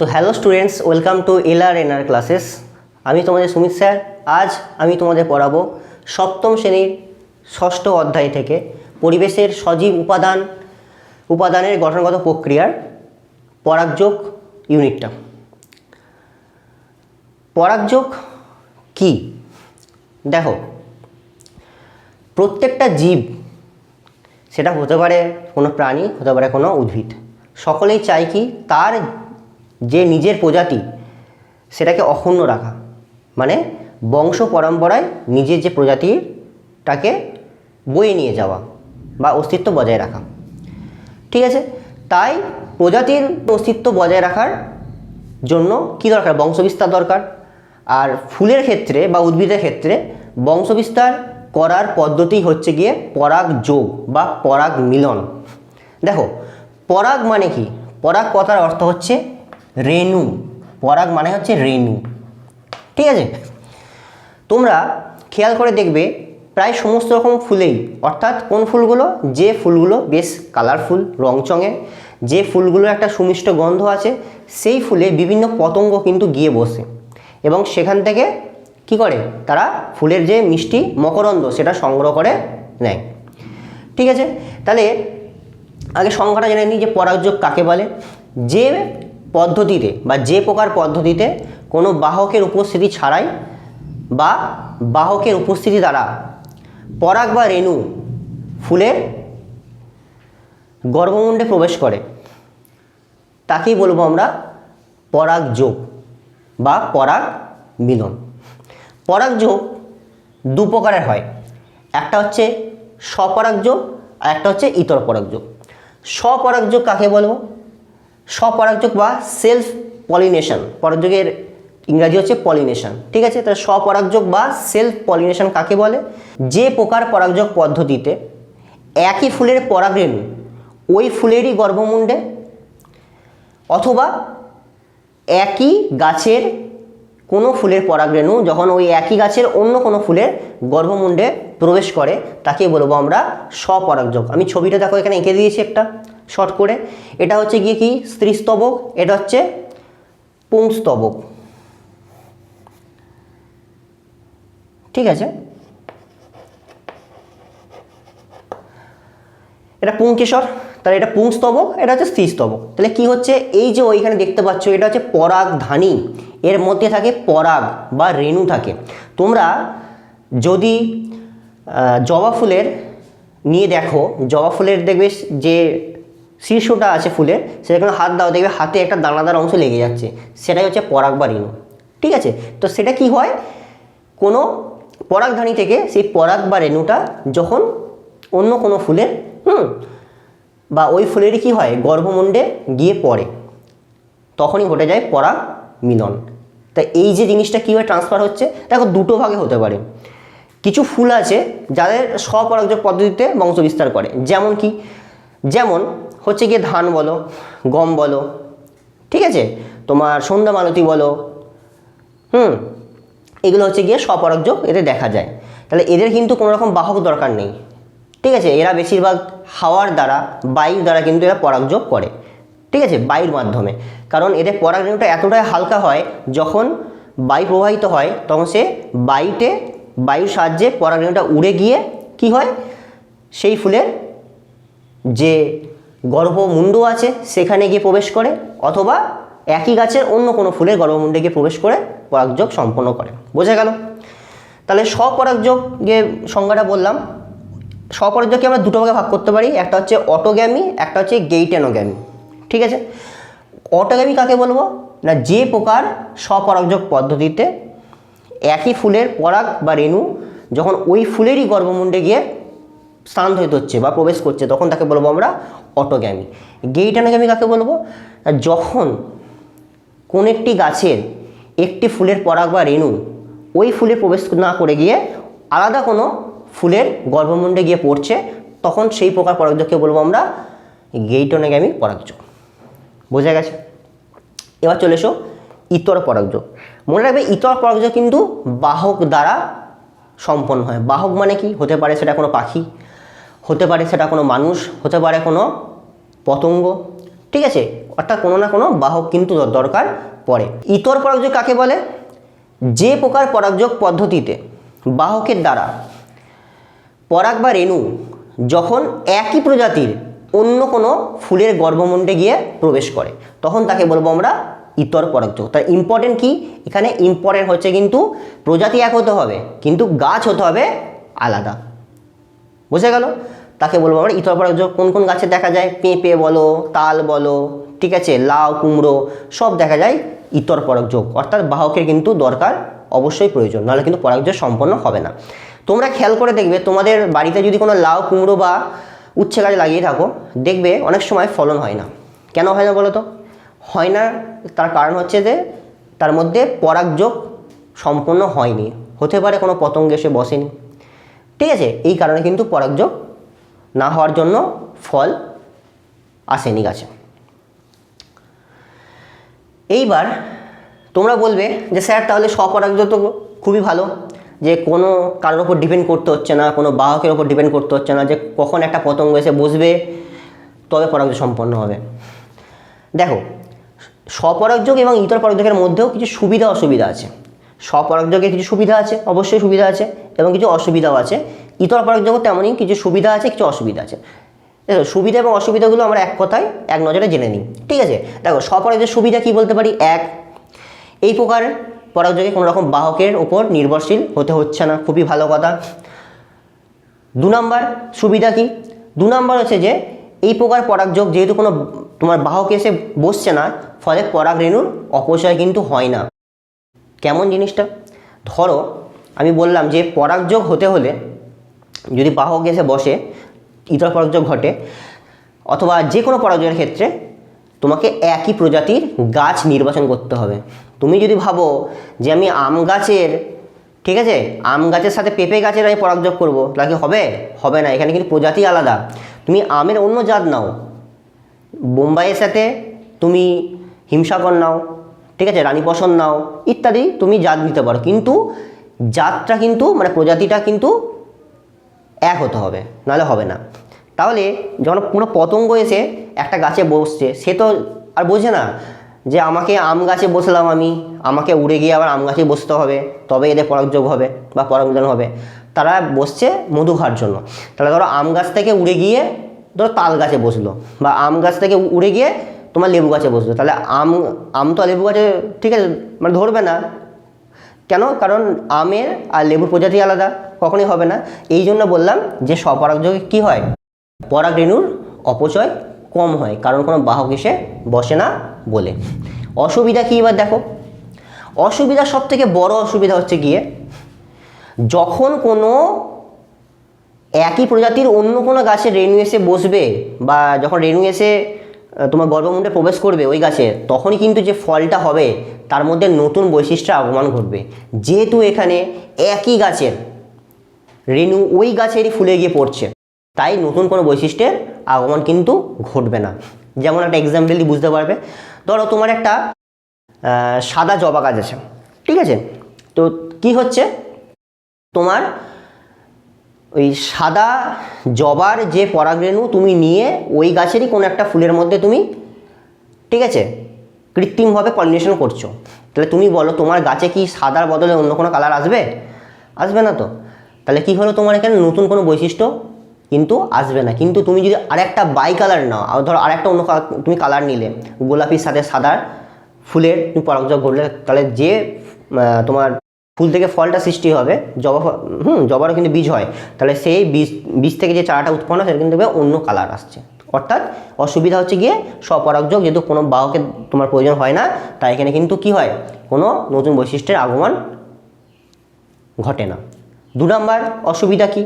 তো hello students welcome to L R N R classes আমি তোমাদের সুমিত স্যার। আজ আমি তোমাদের পড়াবো সপ্তম শ্রেণির ষষ্ঠ অধ্যায় থেকে পরিবেশের সজীব উপাদান, উপাদানের গঠনগত প্রক্রিয়ার পরাগযোগ ইউনিটটা। পরাগযোগ কি? দেখো, প্রত্যেকটা জীব, সেটা হতে পারে কোনো প্রাণী, হতে পারে কোনো উদ্ভিদ, সকলেই চায় কি তার যে নিজের প্রজাতি, সেটাকে অক্ষুণ্ণ রাখা। মানে বংশ পরম্পরায় নিজের যে প্রজাতিটাকে বয়ে নিয়ে যাওয়া বা অস্তিত্ব বজায় রাখা। ঠিক আছে? তাই প্রজাতির অস্তিত্ব বজায় রাখার জন্য কি দরকার? বংশবিস্তার দরকার। আর ফুলের ক্ষেত্রে বা উদ্ভিদের ক্ষেত্রে বংশবিস্তার করার পদ্ধতি হচ্ছে গিয়ে পরাগ যোগ বা পরাগ মিলন। দেখো, পরাগ মানে কি? পরাগ কথার অর্থ হচ্ছে রেণু। পরাগ মানে হচ্ছে রেণু। ঠিক আছে? তোমরা খেয়াল করে দেখবে, প্রায় সমস্ত রকম ফুলেই, অর্থাৎ কোন ফুলগুলো? যে ফুলগুলো বেশ কালারফুল রংচঙে, যে ফুলগুলোর একটা সুমিষ্ট গন্ধ আছে, সেই ফুলে বিভিন্ন পতঙ্গ কিন্তু গিয়ে বসে। এবং সেখান থেকে কি করে? তারা ফুলের যে মিষ্টি মকরন্দ, সেটা সংগ্রহ করে নেয়। ঠিক আছে? তাহলে আগে সংখ্যাটা জেনে নিই যে পরাগযোগ কাকে বলে? যে পদ্ধতিতে বা যে প্রকার পদ্ধতিতে কোনো বাহকের উপস্থিতি ছাড়াই বা বাহকের উপস্থিতি দ্বারা পরাগ বা রেণু ফুলের গর্ভমুণ্ডে প্রবেশ করে, তাকেই বলব আমরা পরাগ যোগ বা পরাগ মিলন। পরাগ যোগ দু প্রকারের হয়, একটা হচ্ছে স্বপরাগ যোগ আর একটা হচ্ছে ইতর পরাগ যোগ। স্বপরাগ যোগ কাকে বলব? স্বপরাগ যোগ বা সেলফ পলিনেশন পরাগযোগের ইংরাজি হচ্ছে পলিনেশন ঠিক আছে? তাহলে স্বপরাগযোগ বা সেলফ পলিনেশন কাকে বলে? যে প্রকার পরাগযোগ পদ্ধতিতে একই ফুলের পরাগরেণু ওই ফুলেরই গর্ভমুণ্ডে অথবা একই গাছের কোনো ফুলের পরাগরেণু যখন ওই একই গাছের অন্য কোনো ফুলের গর্ভমুণ্ডে প্রবেশ করে তাকে বলব আমরা স্বপরাগযোগ। আমি ছবিটা দেখো, এখানে এঁকে দিয়েছি একটা। শর্ট করে। এটা হচ্ছে গিয়ে কি? স্ত্রীস্তবক। এটা হচ্ছে পুংস্তবক। ঠিক আছে? এটা পুংকেশর। তাহলে এটা পুংস্তবক, এটা হচ্ছে স্ত্রীস্তবক। তাহলে কি হচ্ছে? এই যে ওইখানে দেখতে পাচ্ছ, এটা হচ্ছে পরাগধানী এর মধ্যে থাকে পরাগ বা রেণু থাকে। তোমরা যদি জবা ফুলের নিয়ে দেখো, জবা ফুলের দেখবে যে শীর্ষটা আছে ফুলের সেখানে হাত দাও, দেখবে হাতে একটা দানাদার অংশ লেগে যাচ্ছে। সেটাই হচ্ছে পরাগ বা রেণু, ঠিক আছে? তো সেটা কি হয়? কোনো পরাগধানী থেকে সেই পরাগ বা রেণুটা যখন অন্য কোনো ফুলের, হুম, বা ওই ফুলেরই কী হয়? গর্ভমুণ্ডে গিয়ে পড়ে। তখনই ঘটে যায় পরাগ মিলন। তা এই যে জিনিসটা কীভাবে ট্রান্সফার হচ্ছে? দেখো, দুটো ভাগে হতে পারে। কিছু ফুল আছে যাদের স্বপরাগযোগ পদ্ধতিতে বংশ বিস্তার করে। যেমন কি? যেমন হচ্ছে গিয়ে ধান বলো, গম বলো, ঠিক আছে? তোমার সন্ধ্যা মালতি বলো, হুম? এগুলো হচ্ছে গিয়ে স্বপরাগযোগ এতে দেখা যায়। তাহলে এদের কিন্তু কোনো রকম বাহক দরকার নেই। ঠিক আছে? এরা বেশিরভাগ হাওয়ার দ্বারা, বায়ুর দ্বারা কিন্তু এরা পরাগযোগ করে। ঠিক আছে? বায়ুর মাধ্যমে। কারণ এদের পরাগরেণুটা এতটাই হালকা হয়, যখন বায়ু প্রবাহিত হয়, তখন সে বায়ুতে, বায়ুর সাহায্যে পরাগরেণুটা উড়ে গিয়ে কি হয়? সেই ফুলের যে গর্ভমুণ্ড আছে সেখানে গিয়ে প্রবেশ করে, অথবা একই গাছের অন্য কোনো ফুলের গর্ভমুণ্ডে গিয়ে প্রবেশ করে পরাগযোগ সম্পন্ন করে। বোঝা গেল? তাহলে স্বপরাগযোগের সংজ্ঞাটা বললাম। স্বপরাগযোগকে আমরা দুটো ভাগে ভাগ করতে পারি, একটা হচ্ছে অটোগ্যামি, একটা হচ্ছে গেইটেনোগ্যামি। ঠিক আছে? অটোগ্যামি কাকে বলব? না, যে প্রকার স্বপরাগযোগ পদ্ধতিতে একই ফুলের পরাগ বা রেণু যখন ওই ফুলেরই গর্ভমুণ্ডে গিয়ে স্থানান্তরিত হচ্ছে বা প্রবেশ করছে, তখন তাকে বলব আমরা অটোগ্যামি। গেইটানোগ্যামি কাকে বলব? যখন কোন একটি গাছের একটি ফুলের পরাগ বা রেণু ওই ফুলে প্রবেশ না করে গিয়ে আলাদা কোনো ফুলের গর্ভমুণ্ডে গিয়ে পড়ছে, তখন সেই প্রকার পরাগযোগকে বলব আমরা গেইটনোগ্যামি পরাগযোগ বোঝা গেছে? এবার চলে এসো ইতর পরাগযোগ মনে রাখবে ইতর পরাগযোগ কিন্তু বাহক দ্বারা সম্পন্ন হয়। বাহক মানে কি? হতে পারে সেটা কোনো পাখি হতে পারে সেটা কোনো মানুষ, হতে পারে কোনো পতঙ্গ, ঠিক আছে? অর্থাৎ কোনো না কোনো বাহক কিন্তু দরকার পড়ে। ইতর পরাগযোগ কাকে বলে? যে প্রকার পরাগযোগ পদ্ধতিতে বাহকের দ্বারা পরাগ বা রেণু যখন একই প্রজাতির অন্য কোনো ফুলের গর্ভমণ্ডে গিয়ে প্রবেশ করে, তখন তাকে বলব আমরা ইতর পরাগযোগ। তার ইম্পর্টেন্ট কি? এখানে ইম্পর্টেন্ট হচ্ছে কিন্তু প্রজাতি এক হতে হবে, কিন্তু গাছ হতে হবে আলাদা। বুঝে গেল? তাকে বলব আমরা ইতর পরাগযোগ কোন কোন গাছে দেখা যায়? পেঁপে বলো, তাল বলো, ঠিক আছে? লাউ, কুমড়ো, সব দেখা যায় ইতর পরাগযোগ অর্থাৎ বাহকের কিন্তু দরকার অবশ্যই প্রয়োজন, নাহলে কিন্তু পরাগযোগ সম্পন্ন হবে না। তোমরা খেয়াল করে দেখবে, তোমাদের বাড়িতে যদি কোনো লাউ, কুমড়ো বা উচ্ছে গাছ লাগিয়ে থাকো, দেখবে অনেক সময় ফলন হয় না। কেন হয় না বলো তো হয় না, তার কারণ হচ্ছে যে তার মধ্যে পরাগযোগ সম্পন্ন হয়নি। হতে পারে কোনো পতঙ্গ এসে বসেনি। ঠিক আছে? এই কারণে কিন্তু পরাগযোগ না হওয়ার জন্য ফল আসেনি গাছে। এইবার তোমরা বলবে যে, স্যার, তাহলে স্বপরাগযোগ তো খুবই ভালো, যে কোনো কারোর ওপর ডিপেন্ড করতে হচ্ছে না, কোনো বাহকের ওপর ডিপেন্ড করতে হচ্ছে না, যে কখন একটা পতঙ্গ এসে বসবে, তবে পরাগযোগ সম্পন্ন হবে। দেখো স্বপরাগযোগ এবং ইতর পরাগযোগের মধ্যেও কিছু সুবিধা অসুবিধা আছে। স্বপরাগযোগে কিছু সুবিধা আছে, অবশ্যই সুবিধা আছে, এবং কিছু অসুবিধাও আছে। ইতর পরাগযোগও তেমনই কিছু সুবিধা আছে, কিছু অসুবিধা আছে। দেখো, সুবিধা এবং অসুবিধাগুলো আমরা এক কথায়, এক নজরে জেনে নিই। ঠিক আছে? দেখো স্বপরাগযোগের সুবিধা কি বলতে পারি? এক, এই প্রকার পরাগযোগে কোনো রকম বাহকের ওপর নির্ভরশীল হতে হচ্ছে না। খুবই ভালো কথা। দু নম্বর সুবিধা কি? দু নম্বর হচ্ছে যে, এই প্রকার পরাগযোগ যেহেতু কোনো তোমার বাহক এসে বসছে না, ফলে পরাগ রেণুর অপচয় কিন্তু হয় না। কেমন জিনিসটা? ধরো, আমি বললাম যে পরাগযোগ হতে হলে যদি বাহক এসে বসে, ইতর পরাগযোগ ঘটে, অথবা যে কোনো পরাগযোগের ক্ষেত্রে তোমাকে একই প্রজাতির গাছ নির্বাচন করতে হবে। তুমি যদি ভাবো যে আমি আম গাছের, ঠিক আছে? আম গাছের সাথে পেঁপে গাছের আমি পরাগযোগ করব, তাহলে হবে? হবে না, এখানে কিন্তু প্রজাতি আলাদা। তুমি আমের অন্য জাত নাও। বোম্বাইয়ের সাথে তুমি হিমসাগর নাও ঠিক আছে, রানী পশন নাও, ইত্যাদি তুমি জাত নিতে পারো। কিন্তু জাতটা কিন্তু মানে প্রজাতিটা কিন্তু এক হতে হবে, নাহলে হবে না। তাহলে যখন কোনো পতঙ্গ এসে একটা গাছে বসছে, সে তো আর বোঝে না যে আমাকে আম গাছে বসলাম আমি, আমাকে উড়ে গিয়ে আবার আম গাছে বসতে হবে তবে এদের পরাগযোগ হবে বা পরাগজন হবে। তারা বসছে মধু খাওয়ার জন্য। তাহলে ধরো আম গাছ থেকে উড়ে গিয়ে ধরো তাল গাছে বসল, বা আম গাছ থেকে উড়ে গিয়ে তোমার লেবু গাছে বসবে। তাহলে আম আম তো লেবু গাছে ঠিক আছে মানে ধরবে না। কেন? কারণ আমের আর লেবুর প্রজাতি আলাদা, কখনোই হবে না। এই জন্য বললাম যে স্বপরাগযোগে কী হয়? পরাগ রেণুর অপচয় কম হয়, কারণ কোনো বাহক এসে বসে না বলে। অসুবিধা কী এবার দেখো? অসুবিধা সব থেকে বড় অসুবিধা হচ্ছে গিয়ে, যখন কোনো একই প্রজাতির অন্য কোনো গাছে রেণু এসে বসবে বা যখন রেণু এসে তোমার গর্ভমুণ্ডে প্রবেশ করবে ওই গাছে, তখনই কিন্তু যে ফলটা হবে, তার মধ্যে নতুন বৈশিষ্ট্য আগমন ঘটবে। যেহেতু এখানে একই গাছের রেণু ওই গাছেরই ফুলে গিয়ে পড়ছে, তাই নতুন কোনো বৈশিষ্ট্যের আগমন কিন্তু ঘটবে না। যেমন একটা এক্সাম্পল দিয়ে বুঝতে পারবে। ধরো তোমার একটা সাদা জবা গাছ আছে, ঠিক আছে? তো কি হচ্ছে? তোমার ওই সাদা জবার যে পরাগরেণু তুমি নিয়ে ওই গাছেরই কোনো একটা ফুলের মধ্যে তুমি, ঠিক আছে, কৃত্রিমভাবে পলিনেশন করছ। তাহলে তুমি বলো, তোমার গাছে কি সাদার বদলে অন্য কোনো কালার আসবে? আসবে না তো। তাহলে কি হলো তোমার এখানে? নতুন কোনো বৈশিষ্ট্য কিন্তু আসবে না। কিন্তু তুমি যদি আরেকটা বাই কালার নাও আর ধরো আরেকটা অন্য তুমি কালার নিলে, গোলাপির সাথে সাদার ফুলের তুমি পরাগযোগ ঘটলে, তাহলে যে তোমার ফুল থেকে ফলটা সৃষ্টি হবে, জবা হুম, জবারও কিন্তু বীজ হয়। তাহলে সেই বীজ বীজ থেকে যে চারাটা উৎপন্ন হয়, সেটা কিন্তু অন্য কালার আসছে। অর্থাৎ অসুবিধা হচ্ছে গিয়ে স্বপরাগযোগ যেহেতু কোনো বাহকের তোমার প্রয়োজন হয় না, তাই এখানে কিন্তু কি হয়? কোনো নতুন বৈশিষ্ট্যের আগমন ঘটে না। দু নম্বর অসুবিধা কি?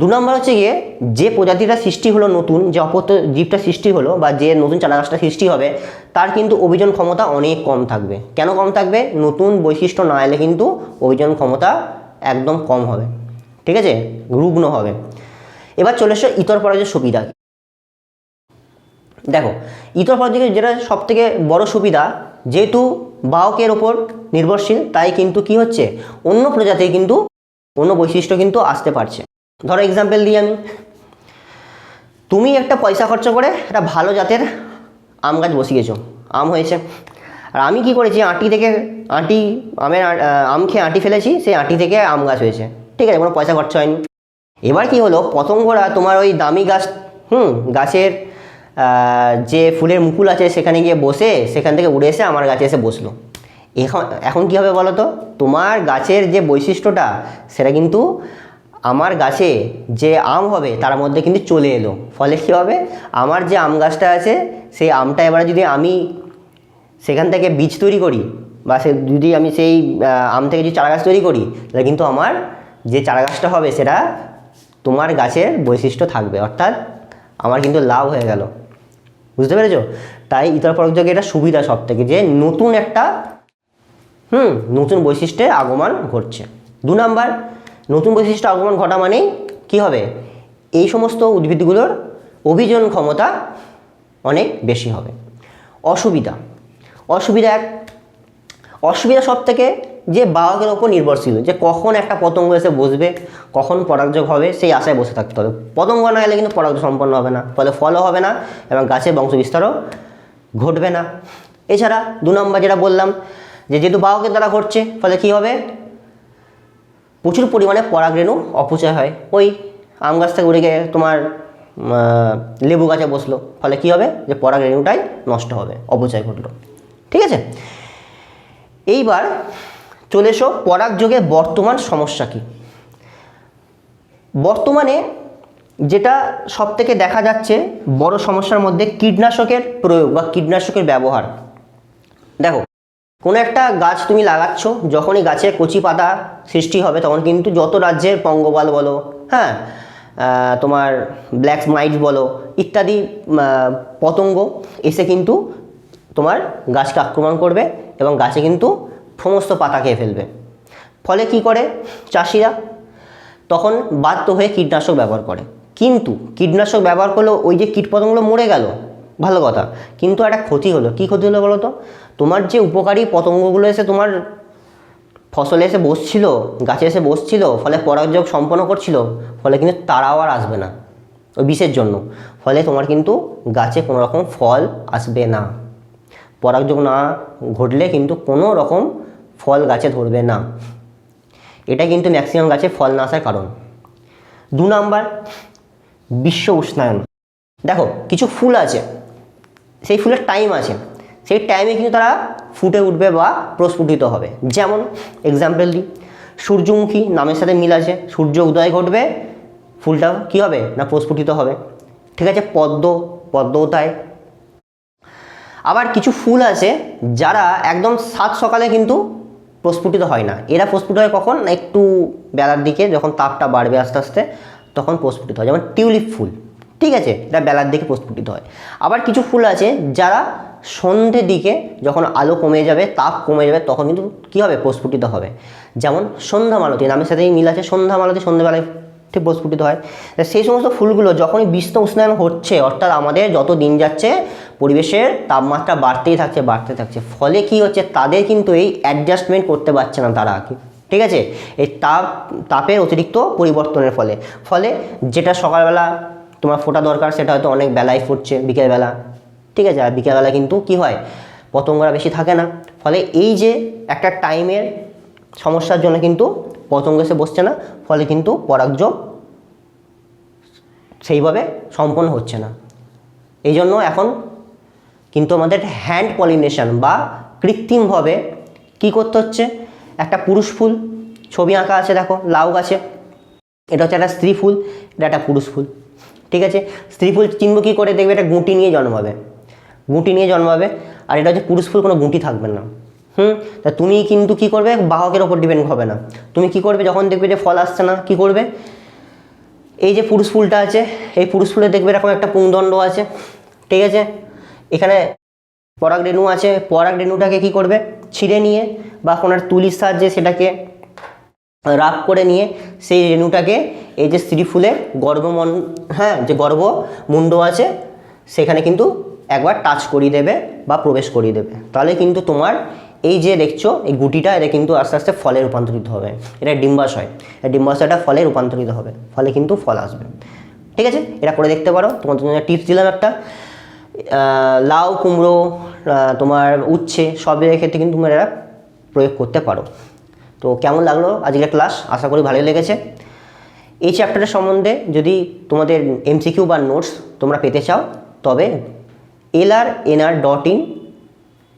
দু নম্বর হচ্ছে গিয়ে যে প্রজাতিটা সৃষ্টি হলো নতুন, যে অপত্য জীবটা সৃষ্টি হলো বা যে নতুন চারা গাছটা সৃষ্টি হবে, তার কিন্তু অভিযোজন ক্ষমতা অনেক কম থাকবে। কেন কম থাকবে? নতুন বৈশিষ্ট্য না এলে কিন্তু অভিযোজন ক্ষমতা একদম কম হবে। ঠিক আছে? রুগ্ন হবে। এবার চলে এসো ইতর পরাজয়ের সুবিধা? দেখো, ইতর পরাজয়ের যেটা সব থেকে বড় সুবিধা, যেহেতু বাহকের ওপর নির্ভরশীল, তাই কিন্তু কি হচ্ছে? অন্য প্রজাতির কিন্তু অন্য বৈশিষ্ট্য কিন্তু আসতে পারছে। ধরো এক্সাম্পল দিই আমি। তুমি একটা পয়সা খরচ করে একটা ভালো জাতের আম গাছ বসিয়েছো। আম হয়েছে। আর আমি কি করেছি, আঁটি থেকে আঁটি, আমের আম খেয়ে আঁটি ফেলেছি, সেই আঁটি থেকে আম গাছ হয়েছে। ঠিক আছে, কোনো পয়সা খরচা হয়নি। এবার কি হলো, পতঙ্গরা তোমার ওই দামি গাছ, হুম, গাছের যে ফুলের মুকুল আছে সেখানে গিয়ে বসে, সেখান থেকে উড়ে এসে আমার গাছে এসে বসল। এখন এখন কী হবে বলো তো তোমার গাছের যে বৈশিষ্ট্যটা, সেটা কিন্তু আমার গাছে যে আম হবে, তার মধ্যে কিন্তু চলে এলো। ফলে কী হবে? আমার যে আম গাছটা আছে, সেই আমটা এবারে যদি আমি সেখান থেকে বীজ তৈরি করি, বা সে যদি আমি সেই আম থেকে যদি চারা গাছ তৈরি করি, তাহলে কিন্তু আমার যে চারা গাছটা হবে, সেটা তোমার গাছের বৈশিষ্ট্য থাকবে। অর্থাৎ আমার কিন্তু লাভ হয়ে গেল। বুঝতে পেরেছ? তাই ইতর পরযোগে এটা সুবিধা সব থেকে যে নতুন একটা হুম, নতুন বৈশিষ্ট্যের আগমন ঘটছে। দু নাম্বার, নতুন বৈশিষ্ট্য আগমন ঘটা মানেই কী হবে? এই সমস্ত উদ্ভিদগুলোর অভিযোজন ক্ষমতা অনেক বেশি হবে। অসুবিধা। অসুবিধা এক, অসুবিধা সব থেকে যে বাহকের ওপর নির্ভরশীল, যে কখন একটা পতঙ্গ এসে বসবে, কখন পরাগযোগ হবে, সেই আশায় বসে থাকতে হবে। পতঙ্গ না এলে কিন্তু পরাগযোগ সম্পন্ন হবে না, ফলে ফলও হবে না এবং গাছের বংশবিস্তারও ঘটবে না। এছাড়া দু নম্বর যেটা বললাম যে যেহেতু বাহকের দ্বারা ঘটছে, ফলে কী হবে? প্রচুর পরিমাণে পরাগরেণু অপচয় হয়। ওই আম গাছ থেকে উড়ে গিয়ে তোমার লেবু গাছে বসল। ফলে কী হবে? যে পরাগরেণুটাই নষ্ট হবে, অপচয় ঘটলো। ঠিক আছে? এইবার চলে এসো পরাগযোগের বর্তমান সমস্যা কী? বর্তমানে যেটা সব থেকে দেখা যাচ্ছে, বড় সমস্যার মধ্যে কীটনাশকের প্রয়োগ বা কীটনাশকের ব্যবহার। দেখো কোনো একটা গাছ তুমি লাগাচ্ছ, যখনই গাছে কচি পাতা সৃষ্টি হবে তখন কিন্তু যত রাজ্যের পঙ্গপাল বলো হ্যাঁ তোমার ব্ল্যাক মাইট বলো, ইত্যাদি পতঙ্গ এসে কিন্তু তোমার গাছকে আক্রমণ করবে এবং গাছে কিন্তু সমস্ত পাতা খেয়ে ফেলবে। ফলে কি করে চাষিরা? তখন বাধ্য হয়ে কীটনাশক ব্যবহার করে। কিন্তু কীটনাশক ব্যবহার করলেও ওই যে কীটপতঙ্গগুলো মরে গেল, ভালো কথা, কিন্তু একটা ক্ষতি হলো। কী ক্ষতি হলো বলো তো তোমার যে উপকারী পতঙ্গগুলো এসে তোমার ফসলে এসে বসছিল, গাছে এসে বসছিল, ফলে পরাগযোগ সম্পন্ন করছিল, ফলে কিন্তু তারাও আর আসবে না, ওই বিষের জন্য। ফলে তোমার কিন্তু গাছে কোনো রকম ফল আসবে না। পরাগযোগ না ঘটলে কিন্তু কোনো রকম ফল গাছে ধরবে না। এটা কিন্তু ম্যাক্সিমাম গাছে ফল না আসার কারণ। দু নাম্বার, বিশ্ব উষ্ণায়ন। দেখো, কিছু ফুল আছে, সেই ফুলের টাইম আছে। সেই টাইমে কিন্তু তারা ফুটে উঠবে বা প্রস্ফুটিত হবে। যেমন এক্সাম্পল দিই সূর্যমুখী নামের সাথে মিল আছে, সূর্য উদয় ঘটবে, ফুলটা কী হবে না প্রস্ফুটিত হবে? ঠিক আছে, পদ্ম পদ্মও তাই আবার কিছু ফুল আছে যারা একদম সাত সকালে কিন্তু প্রস্ফুটিত হয় না। এরা প্রস্ফুটিত হয় কখন? একটু বেলার দিকে, যখন তাপটা বাড়বে আস্তে আস্তে, তখন প্রস্ফুটিত হয়। যেমন টিউলিপ ফুল, ঠিক আছে? এটা বেলার দিকে প্রস্ফুটিত হয়। আবার কিছু ফুল আছে যারা সন্ধ্যের দিকে যখন আলো কমে যাবে, তাপ কমে যাবে, তখন কিন্তু কী হবে? প্রস্ফুটিত হবে। যেমন সন্ধ্যা মালতি, নামের সাথেই মিল আছে, সন্ধ্যা মালতি সন্ধ্যাবেলায় ঠিক প্রস্ফুটিত হয়। সেই সমস্ত ফুলগুলো যখনই বিশ্ব উষ্ণায়ন হচ্ছে, অর্থাৎ আমাদের যত দিন যাচ্ছে, পরিবেশের তাপমাত্রা বাড়তেই থাকছে, বাড়তে থাকছে। ফলে কি হচ্ছে? তাদের কিন্তু এই অ্যাডজাস্টমেন্ট করতে পারছে না তারা ঠিক আছে? এই তাপ, তাপের অতিরিক্ত পরিবর্তনের ফলে। ফলে যেটা সকালবেলা তোমার ফোটা দরকার, সেটা হয়তো অনেক বেলায় ফুটছে, বিকেলবেলা। ঠিক আছে, আর বিকেলবেলা কিন্তু কি হয়? পতঙ্গরা বেশি থাকে না। ফলে এই যে একটা টাইমের সমস্যার জন্য কিন্তু পতঙ্গ এসে বসছে না, ফলে কিন্তু পরাগযোগ সেইভাবে সম্পন্ন হচ্ছে না। এই জন্য এখন কিন্তু আমাদের হ্যান্ড পলিনেশন বা কৃত্রিমভাবে কি করতে হচ্ছে? একটা পুরুষ ফুল ছবি আঁকা আছে, দেখো, লাউ গাছে। এটা হচ্ছে একটা স্ত্রী ফুল, এটা একটা পুরুষ ফুল। ঠিক আছে? স্ত্রী ফুল চিনব কী করে? দেখবে এটা গুঁটি নিয়ে জন্মাবে গুঁটি নিয়ে জন্মাবে, আর এটা হচ্ছে পুরুষ ফুল, কোনো গুঁটি থাকবে না। হুম? তা তুমি কিন্তু কি করবে? বাহকের ওপর ডিপেন্ড হবে না। তুমি কি করবে? যখন দেখবে যে ফল আসছে না, কি করবে? এই যে পুরুষ ফুলটা আছে, এই পুরুষ ফুলে দেখবে এরকম একটা পুংদণ্ড আছে, ঠিক আছে? এখানে পরাগ রেণু আছে পরাগ রেণুটাকে কি করবে? ছিঁড়ে নিয়ে বা কোনো তুলির সাহায্যে সেটাকে রাগ করে নিয়ে সেই রেণুটাকে এই যে স্ত্রী ফুলের গর্ভমন হ্যাঁ যে গর্ভ মুন্ড আছে, সেখানে কিন্তু একবার টাচ করিয়ে দেবে বা প্রবেশ করিয়ে দেবে। তাহলে কিন্তু তোমার এই যে দেখছ, এই গুটিটা, এটা কিন্তু আস্তে আস্তে ফলে রূপান্তরিত হবে। এটা ডিম্বাশয়। এই ডিম্বাশয়টা ফলে রূপান্তরিত হবে। ফলে কিন্তু ফল আসবে। ঠিক আছে? এটা করে দেখতে পারো। তোমাদের জন্য টিপস দিলাম একটা। লাউ, কুমড়ো তোমার উচ্ছে সবের ক্ষেত্রে কিন্তু তোমরা এরা প্রয়োগ করতে পারো। তো কেমন লাগল আজকের ক্লাস আশা করি ভালোই লেগেছে। এই চ্যাপ্টারের সম্বন্ধে যদি তোমাদের এমসিকিউ বা নোটস তোমরা পেতে চাও, তবে L R NR dot in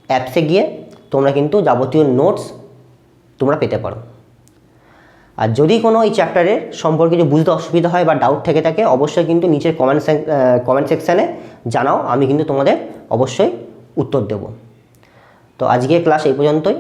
অ্যাপসে গিয়ে তোমরা কিন্তু যাবতীয় নোটস তোমরা পেতে পারো। আর যদি কোনো এই চ্যাপ্টারের সম্পর্কে কিছু বুঝতে অসুবিধা হয় বা ডাউট থেকে থাকে, অবশ্যই কিন্তু নিচের কমেন্ট কমেন্ট সেকশানে জানাও, আমি কিন্তু তোমাদের অবশ্যই উত্তর দেব। তো আজকের ক্লাস এই পর্যন্তই।